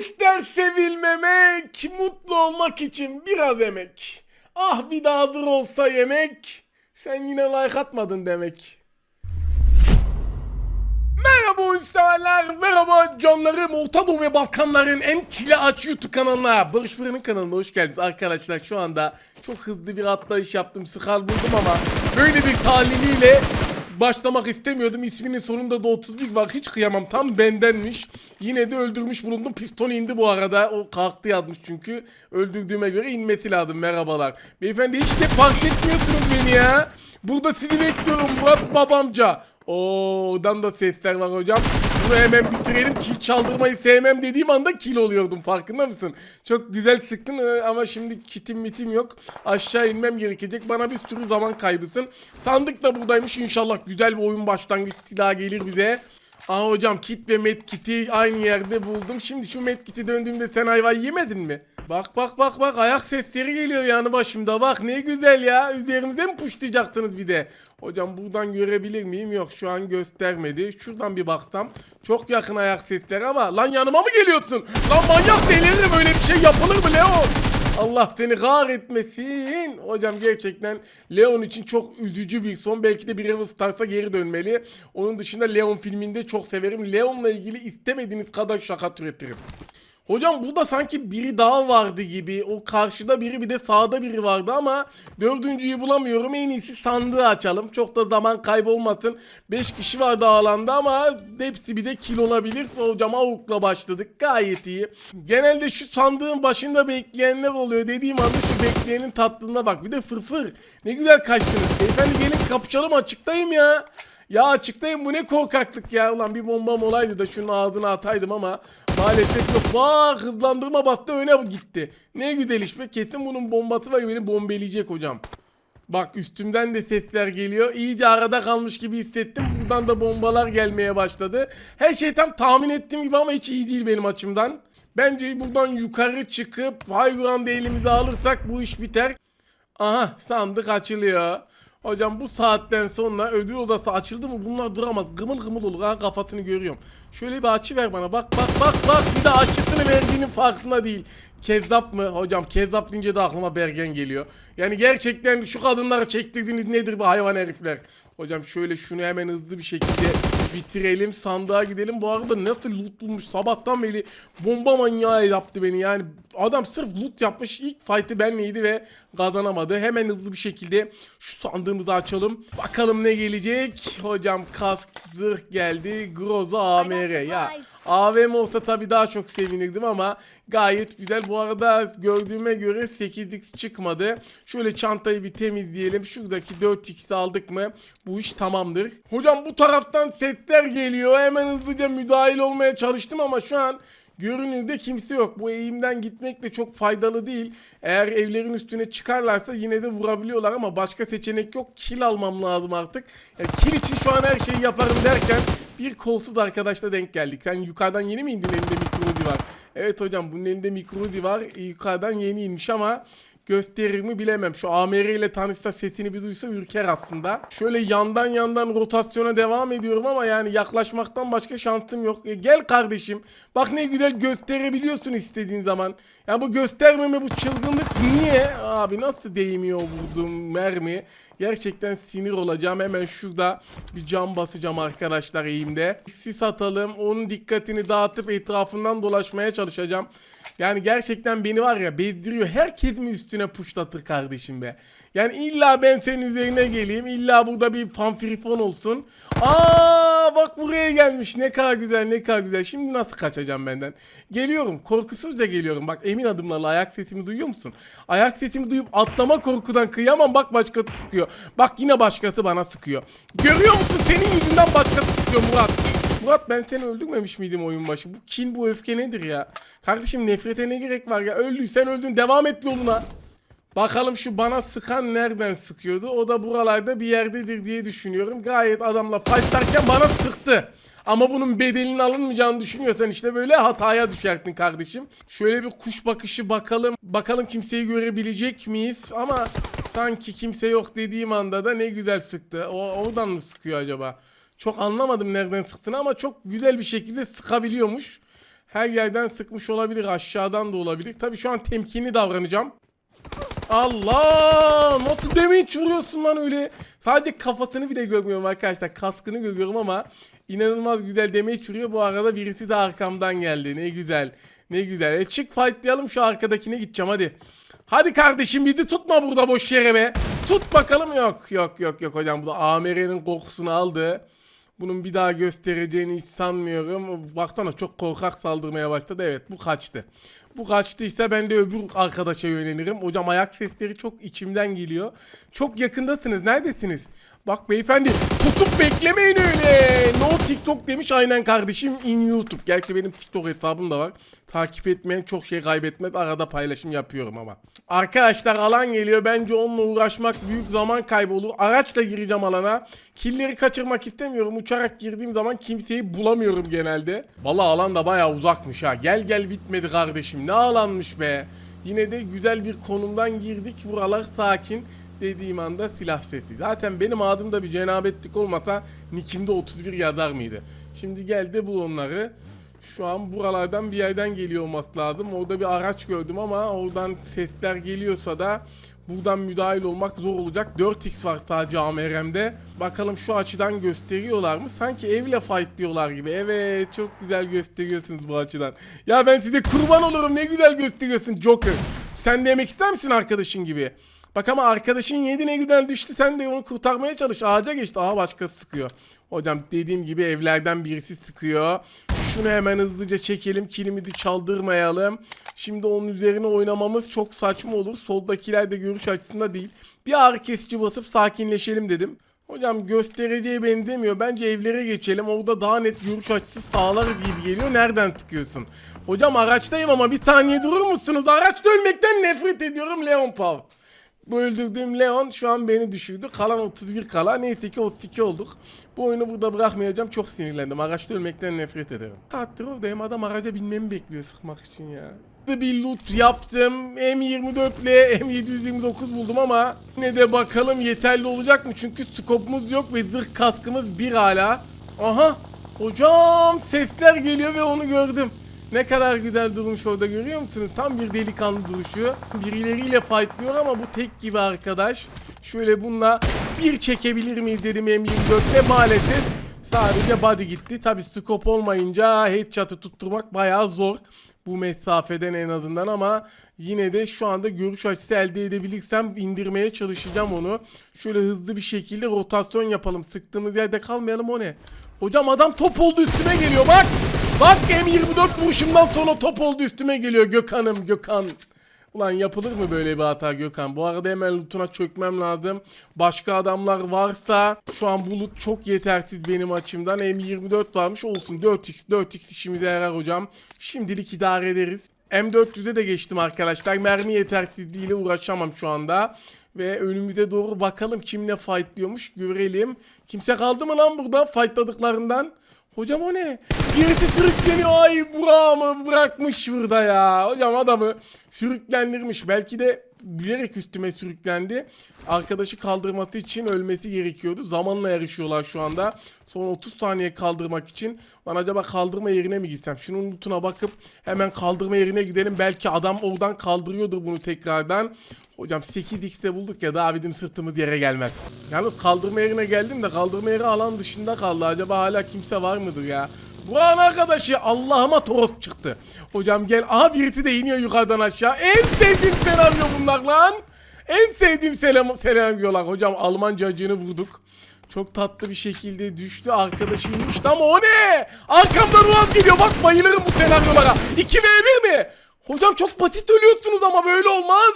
İster sevilmemek, mutlu olmak için biraz emek. Ah bir daha hazır olsa yemek, sen yine like atmadın demek. Merhaba oyun severler, merhaba canlarım. Orta Doğu ve Balkanların en kile aç YouTube kanalına, Barış Fırın'ın kanalına hoş geldiniz arkadaşlar. Şu anda çok hızlı bir atlayış yaptım, skal buldum ama böyle bir talimiyle başlamak istemiyordum. İsminin sonunda da 31 var. Hiç kıyamam. Tam bendenmiş. Yine de öldürmüş bulundum. Piston indi bu arada. O kalktı yazmış çünkü. Öldürdüğüme göre inmesi lazım. Merhabalar. Beyefendi hiç de fark etmiyorsunuz beni ya. Burada sizi bekliyorum Murat babamca. Oo, oradan da sesler var hocam. Bunu hemen bitirelim. Kil çaldırmayı sevmem dediğim anda kil oluyordum. Farkında mısın? Çok güzel sıktın ee, ama şimdi kitim mitim yok. Aşağı inmem gerekecek. Bana bir sürü zaman kaybısın. Sandık da buradaymış. İnşallah güzel bir oyun başlangıç silahı gelir bize. Aa hocam kit ve med kiti aynı yerde buldum. Şimdi şu med kiti döndüğümde sen hayvan yemedin mi? Bak bak bak bak ayak sesleri geliyor yanı başımda. Bak ne güzel ya. Üzerimize mi puşlayacaksınız bir de? Hocam buradan görebilir miyim? Yok şu an göstermedi. Şuradan bir baksam. Çok yakın ayak sesleri ama lan yanıma mı geliyorsun? Lan manyak deliririm öyle bir şey yapılır mı Leo? Allah seni kahretmesin. Hocam gerçekten Leon için çok üzücü bir son. Belki de Brawl Stars'a geri dönmeli. Onun dışında Leon filminde çok severim. Leon'la ilgili istemediğiniz kadar şaka türetirim. Hocam burada sanki biri daha vardı gibi. O karşıda biri bir de sağda biri vardı ama dördüncüyü bulamıyorum. En iyisi sandığı açalım. Çok da zaman kaybolmasın. 5 kişi vardı alanda ama hepsi bir de kill olabilir. Hocam avukla başladık. Gayet iyi. Genelde şu sandığın başında bekleyenler oluyor. Dediğim anda şu bekleyenin tatlılığına bak. Bir de fırfır. Ne güzel kaçtınız. Beyefendi gelin kapışalım açıktayım ya. Ya açıktayım bu ne korkaklık ya. Ulan bir bombam olaydı da şunun ağzına ataydım ama maalesef yok. Vah hızlandırma battı öne gitti. Ne güzel iş be. Kesin bunun bombası var beni bombeleyecek hocam. Bak üstümden de sesler geliyor. İyice arada kalmış gibi hissettim. Buradan da bombalar gelmeye başladı. Her şey tam tahmin ettiğim gibi ama hiç iyi değil benim açımdan. Bence buradan yukarı çıkıp high ground elimize alırsak bu iş biter. Aha sandık açılıyor. Hocam bu saatten sonra ödül odası açıldı mı bunlar duramaz. Gımıl gımıl olur. Ha kafasını görüyorum. Şöyle bir açı ver bana. Bak bak bak bak. Bir de açısını verdiğinin farkında değil. Kezzap mı? Hocam kezzap deyince de aklıma Bergen geliyor. Yani gerçekten şu kadınları çektirdiğiniz nedir bu hayvan herifler? Hocam şöyle şunu hemen hızlı bir şekilde bitirelim. Sandığa gidelim. Bu arada nasıl loot bulmuş sabahtan beri bomba manyağı yaptı beni. Yani adam sırf loot yapmış. İlk fight'ı benleydi ve kazanamadı. Hemen hızlı bir şekilde şu sandığımızı açalım. Bakalım ne gelecek. Hocam kask zırh geldi. Groza AMR. Ya AVM olsa tabii daha çok sevinirdim ama gayet güzel. Bu arada gördüğüme göre 8x çıkmadı. Şöyle çantayı bir temizleyelim. Şuradaki 4x aldık mı bu iş tamamdır. Hocam bu taraftan setler geliyor. Hemen hızlıca müdahil olmaya çalıştım ama şu an Görünürde kimse yok. Bu eğimden gitmek de çok faydalı değil. Eğer evlerin üstüne çıkarlarsa yine de vurabiliyorlar ama başka seçenek yok. Kill almam lazım artık. Yani kill için şu an her şeyi yaparım derken bir kolsuz arkadaşla denk geldik. Sen yukarıdan yeni mi indin elinde mikrodi var? Evet hocam bunun elinde mikrodi var. Yukarıdan yeni inmiş ama gösterir mi bilemem. Şu AMR ile tanışsa sesini bir duysa ürker aslında. Şöyle yandan yandan rotasyona devam ediyorum ama yani yaklaşmaktan başka şansım yok. E, gel kardeşim. Bak ne güzel gösterebiliyorsun istediğin zaman. Ya bu göstermeme bu çılgınlık niye? Abi nasıl değmiyor vurduğum mermi? Gerçekten sinir olacağım. Hemen şurada bir cam basacağım arkadaşlar eğimde. Sis atalım. Onun dikkatini dağıtıp etrafından dolaşmaya çalışacağım. Yani gerçekten beni var ya bezdiriyor. Herkes mi üstüne puşlatır kardeşim be. Yani illa ben senin üzerine geleyim. illa burada bir fanfirifon olsun. Aa bak buraya gelmiş. Ne kadar güzel ne kadar güzel. Şimdi nasıl kaçacağım benden? Geliyorum. Korkusuzca geliyorum. Bak emin adımlarla ayak sesimi duyuyor musun? Ayak sesimi duyup atlama korkudan kıyamam. Bak başkası sıkıyor. Bak yine başkası bana sıkıyor. Görüyor musun? Senin yüzünden başkası sıkıyor Murat. Murat ben seni öldürmemiş miydim oyun başı? Bu kin bu öfke nedir ya? Kardeşim nefrete ne gerek var ya? Öldüysen öldün devam et yoluna. Bakalım şu bana sıkan nereden sıkıyordu? O da buralarda bir yerdedir diye düşünüyorum. Gayet adamla fightlarken bana sıktı. Ama bunun bedelinin alınmayacağını düşünüyorsan işte böyle hataya düşerdin kardeşim. Şöyle bir kuş bakışı bakalım. Bakalım kimseyi görebilecek miyiz? Ama sanki kimse yok dediğim anda da ne güzel sıktı. O oradan mı sıkıyor acaba? Çok anlamadım nereden sıktığını ama çok güzel bir şekilde sıkabiliyormuş. Her yerden sıkmış olabilir. Aşağıdan da olabilir. Tabii şu an temkinli davranacağım. Allah! Nasıl damage vuruyorsun lan öyle? Sadece kafasını bile görmüyorum arkadaşlar. Kaskını görüyorum ama inanılmaz güzel damage vuruyor. Bu arada birisi de arkamdan geldi. Ne güzel. Ne güzel. E çık fightlayalım şu arkadakine gideceğim hadi. Hadi kardeşim bizi tutma burada boş yere be. Tut bakalım yok yok yok yok hocam bu da AMR'nin kokusunu aldı. Bunun bir daha göstereceğini hiç sanmıyorum. Baksana çok korkak saldırmaya başladı. Evet bu kaçtı. Bu kaçtıysa ben de öbür arkadaşa yönelirim. Hocam ayak sesleri çok içimden geliyor. Çok yakındasınız. Neredesiniz? Bak beyefendi tutup beklemeyin öyle. No TikTok demiş aynen kardeşim in YouTube. Gerçi benim TikTok hesabım da var. Takip etmeyen çok şey kaybetmez. Arada paylaşım yapıyorum ama. Arkadaşlar alan geliyor. Bence onunla uğraşmak büyük zaman kaybı olur. Araçla gireceğim alana. Killeri kaçırmak istemiyorum. Uçarak girdiğim zaman kimseyi bulamıyorum genelde. Valla alan da bayağı uzakmış ha. Gel gel bitmedi kardeşim. Ne alanmış be. Yine de güzel bir konumdan girdik. Buralar sakin dediğim anda silah sesi. Zaten benim adımda bir cenabetlik olmasa Nick'imde 31 yazar mıydı? Şimdi gel de bul onları. Şu an buralardan bir yerden geliyor olması lazım. Orada bir araç gördüm ama oradan sesler geliyorsa da buradan müdahil olmak zor olacak. 4x var sadece AMR'mde. Bakalım şu açıdan gösteriyorlar mı? Sanki evle fight diyorlar gibi. Evet çok güzel gösteriyorsunuz bu açıdan. Ya ben size kurban olurum ne güzel gösteriyorsun Joker. Sen de yemek ister misin arkadaşın gibi? Bak ama arkadaşın yedi ne düştü sen de onu kurtarmaya çalış. Ağaca geçti. Aha başkası sıkıyor. Hocam dediğim gibi evlerden birisi sıkıyor. Şunu hemen hızlıca çekelim. Kilimizi çaldırmayalım. Şimdi onun üzerine oynamamız çok saçma olur. Soldakiler de görüş açısında değil. Bir ağrı kesici basıp sakinleşelim dedim. Hocam göstereceğe benzemiyor. Bence evlere geçelim. Orada daha net görüş açısı sağlarız gibi geliyor. Nereden tıkıyorsun? Hocam araçtayım ama bir saniye durur musunuz? Araçta ölmekten nefret ediyorum Leon Paul. Bu öldürdüğüm Leon şu an beni düşürdü. Kalan 31 kala. Neyse ki 32 olduk. Bu oyunu burada bırakmayacağım. Çok sinirlendim. Araçta ölmekten nefret ederim. Saattir oradayım. Adam araca binmemi bekliyor sıkmak için ya. Bir loot yaptım. M24 ile M729 buldum ama ne de bakalım yeterli olacak mı? Çünkü skopumuz yok ve zırh kaskımız bir hala. Aha! Hocam sesler geliyor ve onu gördüm. Ne kadar güzel durmuş orada görüyor musunuz? Tam bir delikanlı duruşu. Birileriyle fightlıyor ama bu tek gibi arkadaş. Şöyle bununla bir çekebilir miyiz dedim M24'te maalesef. Sadece body gitti. Tabi scope olmayınca headshot'ı tutturmak bayağı zor. Bu mesafeden en azından ama yine de şu anda görüş açısı elde edebilirsem indirmeye çalışacağım onu. Şöyle hızlı bir şekilde rotasyon yapalım. Sıktığımız yerde kalmayalım o ne? Hocam adam top oldu üstüme geliyor bak. Bak M24 vuruşumdan sonra top oldu üstüme geliyor Gökhan'ım Gökhan. Ulan yapılır mı böyle bir hata Gökhan? Bu arada hemen lootuna çökmem lazım. Başka adamlar varsa şu an bu loot çok yetersiz benim açımdan. M24 varmış olsun 4x 4x işimize yarar hocam. Şimdilik idare ederiz. M400'e de geçtim arkadaşlar. Mermi yetersizliğiyle uğraşamam şu anda. Ve önümüze doğru bakalım kimle fightlıyormuş görelim. Kimse kaldı mı lan burada fightladıklarından? Hocam o ne? Birisi sürükleniyor. Ay Burak'ımı bırakmış burada ya. Hocam adamı sürüklendirmiş. Belki de bilerek üstüme sürüklendi. Arkadaşı kaldırması için ölmesi gerekiyordu. Zamanla yarışıyorlar şu anda. Son 30 saniye kaldırmak için. Ben acaba kaldırma yerine mi gitsem? Şunun lootuna bakıp hemen kaldırma yerine gidelim. Belki adam oradan kaldırıyordur bunu tekrardan. Hocam 8x'te bulduk ya daha sırtımız yere gelmez. Yalnız kaldırma yerine geldim de kaldırma yeri alan dışında kaldı. Acaba hala kimse var mıdır ya? Buranın arkadaşı Allah'ıma Toros çıktı. Hocam gel. Aha birisi de iniyor yukarıdan aşağı. En sevdiğim senaryo bunlar lan. En sevdiğim selam senaryolar. Hocam Almanca acını vurduk. Çok tatlı bir şekilde düştü. Arkadaşı inmişti ama o ne? Arkamdan ulan geliyor. Bak bayılırım bu senaryolara. 2v1 mi? Hocam çok basit ölüyorsunuz ama böyle olmaz.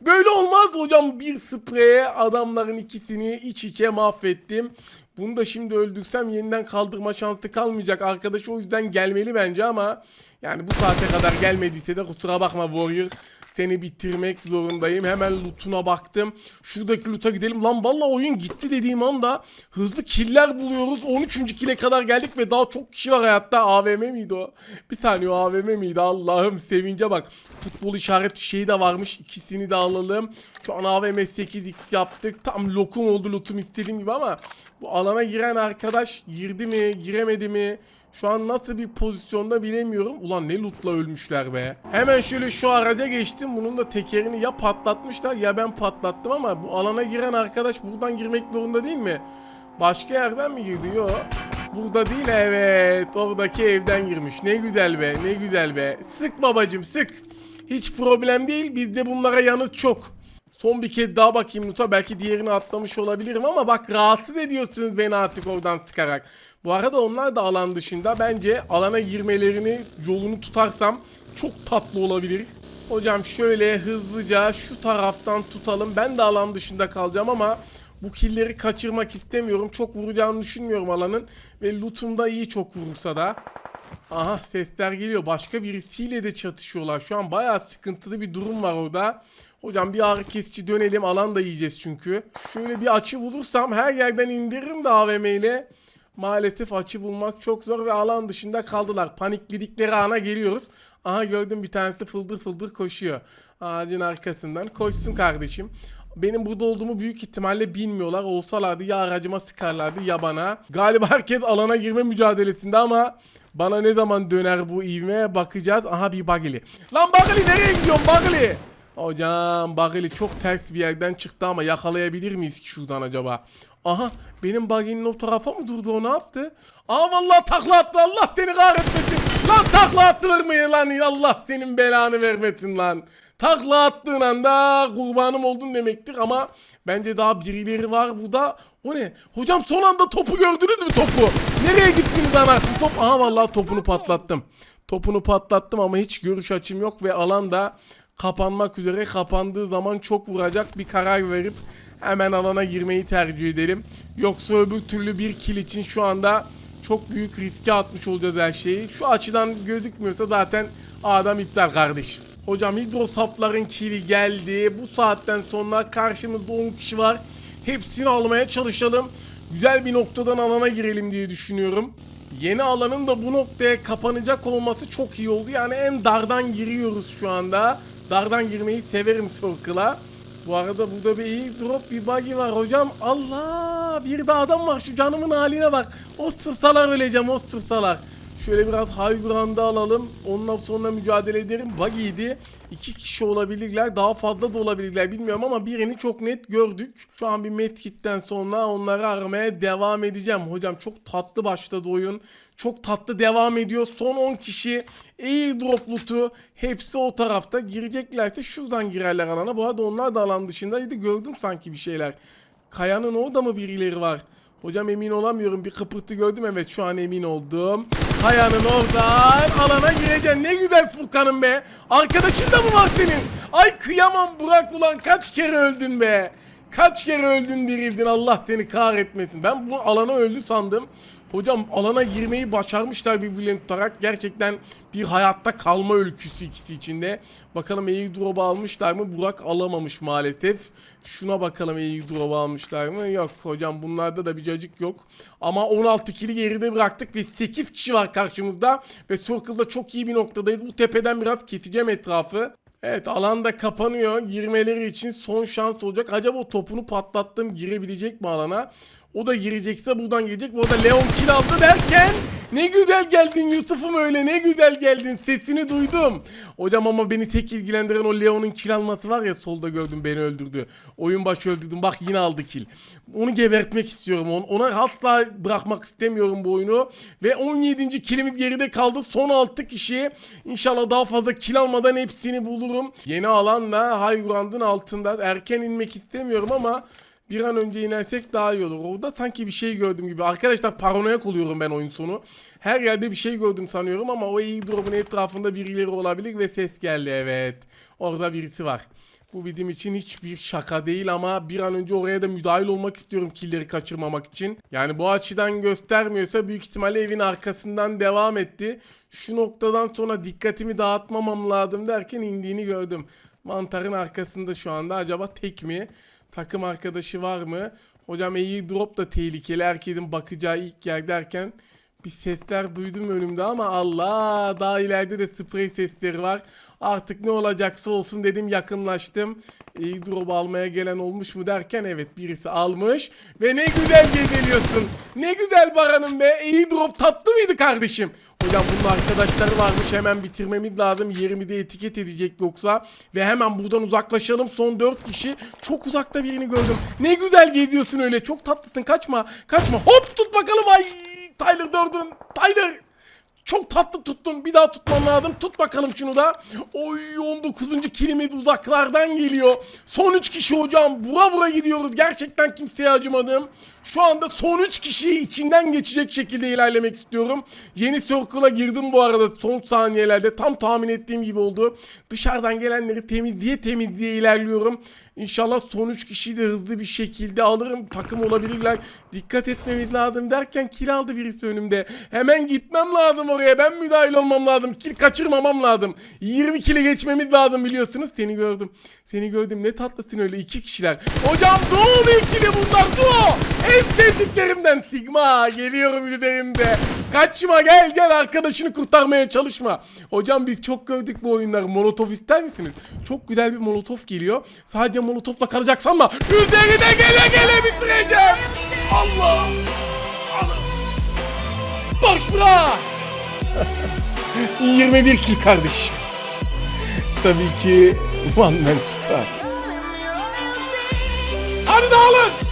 Böyle olmaz hocam. Bir spreye adamların ikisini iç içe mahvettim. Bunu da şimdi öldürsem yeniden kaldırma şansı kalmayacak. Arkadaş o yüzden gelmeli bence ama yani bu saate kadar gelmediyse de kusura bakma Warrior. Seni bitirmek zorundayım. Hemen lootuna baktım. Şuradaki loot'a gidelim. Lan valla oyun gitti dediğim anda hızlı killer buluyoruz. 13. kile kadar geldik ve daha çok kişi var hayatta. AVM miydi o? Bir saniye o AVM miydi? Allah'ım sevince bak. Futbol işaret şeyi de varmış. İkisini de alalım. Şu an AVM 8x yaptık. Tam lokum oldu lootum istediğim gibi ama bu alana giren arkadaş girdi mi giremedi mi? Şu an nasıl bir pozisyonda bilemiyorum. Ulan ne lootla ölmüşler be. Hemen şöyle şu araca geçtim. Bunun da tekerini ya patlatmışlar ya ben patlattım ama bu alana giren arkadaş buradan girmek zorunda değil mi? Başka yerden mi girdi? Yok. Burada değil evet. Oradaki evden girmiş. Ne güzel be ne güzel be. Sık babacım sık. Hiç problem değil. Bizde bunlara yanıt çok. Son bir kez daha bakayım Nuta. Belki diğerini atlamış olabilirim ama bak rahatsız ediyorsunuz beni artık oradan sıkarak. Bu arada onlar da alan dışında. Bence alana girmelerini yolunu tutarsam çok tatlı olabilir. Hocam şöyle hızlıca şu taraftan tutalım. Ben de alan dışında kalacağım ama bu killeri kaçırmak istemiyorum. Çok vuracağını düşünmüyorum alanın. Ve lootum da iyi çok vurursa da. Aha sesler geliyor. Başka birisiyle de çatışıyorlar. Şu an bayağı sıkıntılı bir durum var orada. Hocam bir ağrı kesici dönelim. Alan da yiyeceğiz çünkü. Şöyle bir açı bulursam her yerden indiririm de AVM ile. Maalesef açı bulmak çok zor ve alan dışında kaldılar. Panikledikleri ana geliyoruz. Aha gördüm bir tanesi fıldır fıldır koşuyor. Ağacın arkasından. Koşsun kardeşim. Benim burada olduğumu büyük ihtimalle bilmiyorlar. Olsalardı ya aracıma sıkarlardı ya bana. Galiba herkes alana girme mücadelesinde ama bana ne zaman döner bu ivme bakacağız. Aha bir bagili. Lan bagili nereye gidiyorsun bagili? Hocam bagili çok ters bir yerden çıktı ama yakalayabilir miyiz ki şuradan acaba? Aha benim baginin o tarafa mı durdu o ne yaptı? Aa vallahi takla attı Allah seni kahretmesin. Lan takla attırır mı lan Allah senin belanı vermesin lan. Takla attığın anda kurbanım oldun demektir ama bence daha birileri var burada. O ne? Hocam son anda topu gördünüz mü topu? Nereye gittiniz anasını top? Aha vallahi topunu patlattım. Topunu patlattım ama hiç görüş açım yok ve alan da kapanmak üzere. Kapandığı zaman çok vuracak bir karar verip hemen alana girmeyi tercih edelim. Yoksa öbür türlü bir kill için şu anda çok büyük riske atmış olacağız her şeyi. Şu açıdan gözükmüyorsa zaten adam iptal kardeşim. Hocam hidrosapların kili geldi. Bu saatten sonra karşımızda 10 kişi var. Hepsini almaya çalışalım. Güzel bir noktadan alana girelim diye düşünüyorum. Yeni alanın da bu noktaya kapanacak olması çok iyi oldu. Yani en dardan giriyoruz şu anda. Dardan girmeyi severim Circle'a. Bu arada burada bir iyi drop bir buggy var hocam. Allah bir de adam var şu canımın haline bak. O sırsalar öleceğim o sırsalar. Şöyle biraz high ground'ı alalım. Ondan sonra mücadele ederim. Buggy'ydi. İki kişi olabilirler. Daha fazla da olabilirler. Bilmiyorum ama birini çok net gördük. Şu an bir medkit'ten sonra onları aramaya devam edeceğim. Hocam çok tatlı başladı oyun. Çok tatlı devam ediyor. Son 10 kişi airdrop loot'u hepsi o tarafta. Gireceklerse şuradan girerler alana. Bu arada onlar da alan dışındaydı. Gördüm sanki bir şeyler. Kayanın orada mı birileri var? Hocam emin olamıyorum. Bir kıpırtı gördüm. Evet şu an emin oldum. Kayanın oradan alana gireceksin. Ne güzel Furkan'ım be. Arkadaşın da mı var senin? Ay kıyamam Burak ulan kaç kere öldün be. Kaç kere öldün dirildin Allah seni kahretmesin. Ben bu alana öldü sandım. Hocam alana girmeyi başarmışlar birbirlerini tutarak. Gerçekten bir hayatta kalma öyküsü ikisi içinde. Bakalım airdrop'u almışlar mı? Burak alamamış maalesef. Şuna bakalım airdrop'u almışlar mı? Yok hocam bunlarda da bir cacık yok. Ama 16 kili geride bıraktık ve 8 kişi var karşımızda. Ve Circle'da çok iyi bir noktadayız. Bu tepeden biraz keseceğim etrafı. Evet alan da kapanıyor. Girmeleri için son şans olacak. Acaba o topunu patlattım girebilecek mi alana? O da girecekse buradan gelecek. Bu da Leon kill aldı derken ne güzel geldin Yusuf'um öyle ne güzel geldin sesini duydum. Hocam ama beni tek ilgilendiren o Leon'un kill alması var ya solda gördüm beni öldürdü. Oyun başı öldürdüm bak yine aldı kill. Onu gebertmek istiyorum onu. Ona asla bırakmak istemiyorum bu oyunu. Ve 17. killimiz geride kaldı. Son 6 kişi. İnşallah daha fazla kill almadan hepsini bulurum. Yeni alanla High Ground'ın altında. Erken inmek istemiyorum ama bir an önce inersek daha iyi olur. Orada sanki bir şey gördüm gibi. Arkadaşlar paranoyak oluyorum ben oyun sonu. Her yerde bir şey gördüm sanıyorum ama o airdrop'un etrafında birileri olabilir ve ses geldi evet. Orada birisi var. Bu bizim için hiçbir şaka değil ama bir an önce oraya da müdahil olmak istiyorum killeri kaçırmamak için. Yani bu açıdan göstermiyorsa büyük ihtimalle evin arkasından devam etti. Şu noktadan sonra dikkatimi dağıtmamam lazım derken indiğini gördüm. Mantarın arkasında şu anda acaba tek mi? Takım arkadaşı var mı? Hocam iyi drop da tehlikeli. Herkesin bakacağı ilk yer derken Bir sesler duydum önümde ama Allah daha ileride de sprey sesleri var. Artık ne olacaksa olsun dedim yakınlaştım. İyi drop almaya gelen olmuş mu derken evet birisi almış. Ve ne güzel gezeliyorsun. Ne güzel Baran'ım be. İyi drop tatlı mıydı kardeşim? Hocam bunun arkadaşları varmış hemen bitirmemiz lazım. Yerimi de etiket edecek yoksa. Ve hemen buradan uzaklaşalım. Son 4 kişi. Çok uzakta birini gördüm. Ne güzel geziyorsun öyle. Çok tatlısın. Kaçma. Kaçma. Hop tut bakalım. Ay Tyler dördün. Tyler. Çok tatlı tuttun. Bir daha tutmam lazım. Tut bakalım şunu da. Oy 19. kilimiz uzaklardan geliyor. Son 3 kişi hocam. Vura vura gidiyoruz. Gerçekten kimseye acımadım. Şu anda son 3 kişiyi içinden geçecek şekilde ilerlemek istiyorum. Yeni circle'a girdim bu arada son saniyelerde. Tam tahmin ettiğim gibi oldu. Dışarıdan gelenleri temizliğe temizliğe ilerliyorum. İnşallah son 3 kişiyi de hızlı bir şekilde alırım. Takım olabilirler. Dikkat etmemiz lazım derken kill aldı birisi önümde. Hemen gitmem lazım oraya. Ben müdahil olmam lazım. Kill kaçırmamam lazım. 20 kile geçmemiz lazım biliyorsunuz. Seni gördüm. Seni gördüm. Ne tatlısın öyle iki kişiler. Hocam Doğu ikili bunlar Doğu. En sevdiklerimden Sigma. Geliyorum üzerimde. Kaçma gel gel arkadaşını kurtarmaya çalışma. Hocam biz çok gördük bu oyunları. Molotof ister misiniz? Çok güzel bir molotof geliyor. Sadece molotofla kalacaksan ama üzerine gele gele bitireceğim. Allah. Boş bırak. 21 kill kardeşim. Tabii ki one man squad. Hadi dağılın.